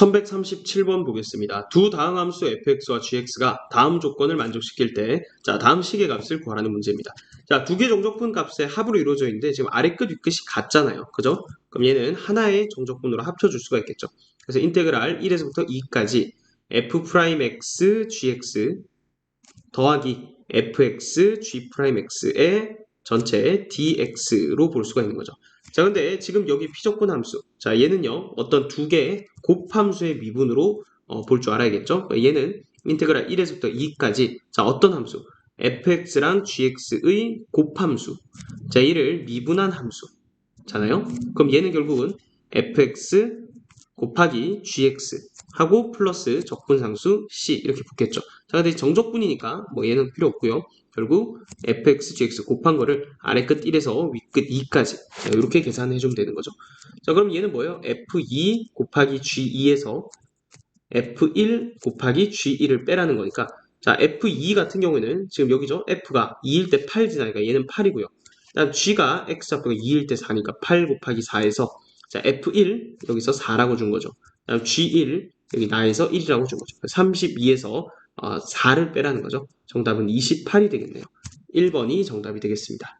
1137번 보겠습니다. 두 다음 함수 fx와 gx가 다음 조건을 만족시킬 때, 자, 다음 식의 값을 구하라는 문제입니다. 자, 두 개 정적분 값의 합으로 이루어져 있는데, 지금 아래 끝, 윗 끝이 같잖아요. 그죠? 그럼 얘는 하나의 정적분으로 합쳐줄 수가 있겠죠. 그래서 인테그랄 1에서부터 2까지 f'x, gx 더하기 fx, g'x의 전체 dx로 볼 수가 있는 거죠. 자, 근데 지금 여기 피적분 함수. 자, 얘는요, 어떤 두 개의 곱함수의 미분으로 어, 볼 줄 알아야겠죠? 얘는 인테그랄 1에서부터 2까지. 자, 어떤 함수? fx랑 gx의 곱함수. 자, 이를 미분한 함수. 잖아요? 그럼 얘는 결국은 fx 곱하기 gx 하고 플러스 적분상수 c 이렇게 붙겠죠. 자, 근데 정적분이니까 뭐 얘는 필요 없고요. 결국 fx, gx 곱한 거를 아래 끝 1에서 위 끝 2까지 이렇게 계산해 주면 되는 거죠. 자, 그럼 얘는 뭐예요? f2 곱하기 g2에서 f1 곱하기 g1을 빼라는 거니까 자, f2 같은 경우에는 지금 여기죠. f가 2일 때 8 지나니까 얘는 8이고요. 다음 g가 x 좌표가 2일 때 4니까 8 곱하기 4에서 자, f1 여기서 4라고 준 거죠. 다음 g1 여기 나에서 1이라고 준 거죠. 32에서 어, 4를 빼라는 거죠. 정답은 28이 되겠네요. 1번이 정답이 되겠습니다.